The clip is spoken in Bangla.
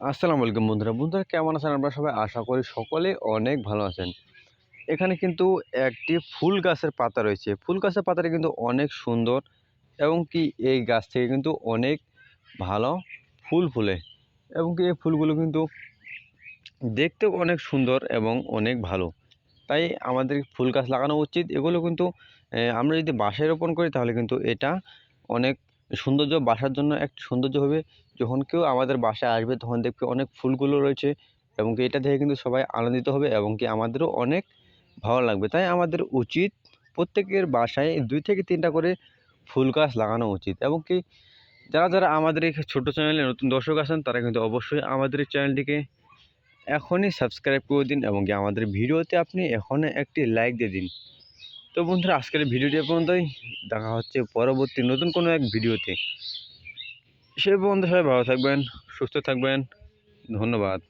আসসালামু আলাইকুম বন্ধুরা। বন্ধুরা, কেমন আছেন আমরা সবাই? আশা করি সকলে অনেক ভালো আছেন। এখানে কিন্তু একটি ফুল গাছের পাতা রয়েছে। ফুল গাছের পাতাটা কিন্তু অনেক সুন্দর এবং কি এই গাছ থেকে কিন্তু অনেক ভালো ফুল ফুলে এবং কি এই ফুলগুলো কিন্তু দেখতেও অনেক সুন্দর এবং অনেক ভালো। তাই আমাদের ফুল গাছ লাগানো উচিত। এগুলো কিন্তু আমরা যদি বাসায় রোপণ করি তাহলে কিন্তু এটা অনেক সৌন্দর্য, বাসার জন্য এক সৌন্দর্য হবে যখন কেউ আমাদের বাসায় আসবে তখন দেখবে অনেক ফুলগুলো রয়েছে এবং এটা দেখে কিন্তু সবাই আনন্দিত হবে এবং কি আমাদেরও অনেক ভালো লাগবে। তাই আমাদের উচিত প্রত্যেকের বাসায় দুই থেকে তিনটা করে ফুল গাছ লাগানো উচিত এবং কি যারা যারা আমাদের এই ছোটো চ্যানেলে নতুন দর্শক আছেন তারা কিন্তু অবশ্যই আমাদের এই চ্যানেলটিকে এখনই সাবস্ক্রাইব করে দিন এবং কি আমাদের ভিডিওতে আপনি এখনই একটি লাইক দিয়ে দিন। তো বন্ধুরা, আজকের ভিডিওটি পর্যন্তই। দেখা হচ্ছে পরবর্তী নতুন কোনো এক ভিডিওতে। সে পর্যন্ত সবাই ভালো থাকবেন, সুস্থ থাকবেন। ধন্যবাদ।